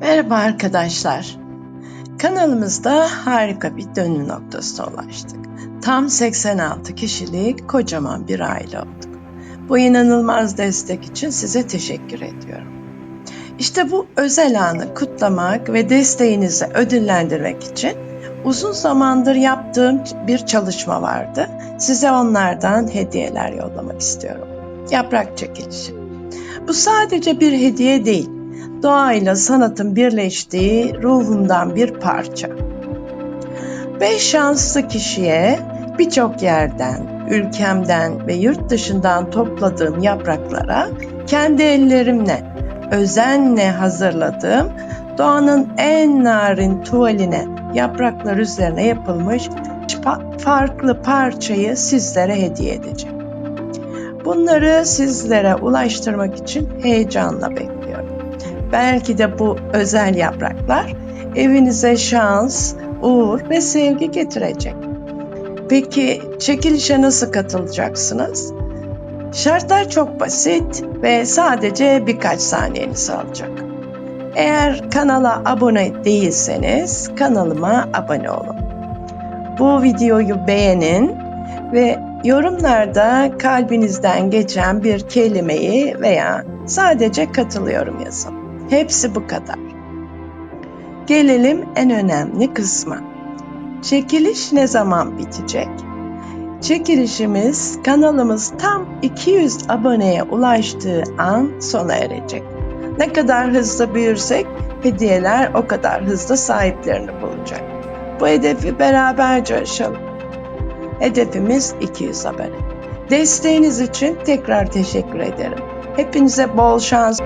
Merhaba arkadaşlar. Kanalımızda harika bir dönüm noktasına ulaştık. Tam 86 kişilik kocaman bir aile olduk. Bu inanılmaz destek için size teşekkür ediyorum. İşte bu özel anı kutlamak ve desteğinizi ödüllendirmek için uzun zamandır yaptığım bir çalışma vardı. Size onlardan hediyeler yollamak istiyorum. Yaprak çekilişi. Bu sadece bir hediye değil, doğayla sanatın birleştiği ruhumdan bir parça. Beş şanslı kişiye birçok yerden, ülkemden ve yurt dışından topladığım yapraklara kendi ellerimle, özenle hazırladığım doğanın en narin tuvaline yapraklar üzerine yapılmış fa- farklı parçayı sizlere hediye edeceğim. Bunları sizlere ulaştırmak için heyecanla bekliyorum. Belki de bu özel yapraklar evinize şans, uğur ve sevgi getirecek. Peki çekilişe nasıl katılacaksınız? Şartlar çok basit ve sadece birkaç saniyenizi alacak. Eğer kanala abone değilseniz kanalıma abone olun. Bu videoyu beğenin ve yorumlarda kalbinizden geçen bir kelimeyi veya sadece katılıyorum yazın. Hepsi bu kadar. Gelelim en önemli kısma. Çekiliş ne zaman bitecek? Çekilişimiz kanalımız tam 200 aboneye ulaştığı an sona erecek. Ne kadar hızlı büyürsek hediyeler o kadar hızlı sahiplerini bulacak. Bu hedefi beraberce aşalım. Hedefimiz 200 abone. Desteğiniz için tekrar teşekkür ederim. Hepinize bol şans.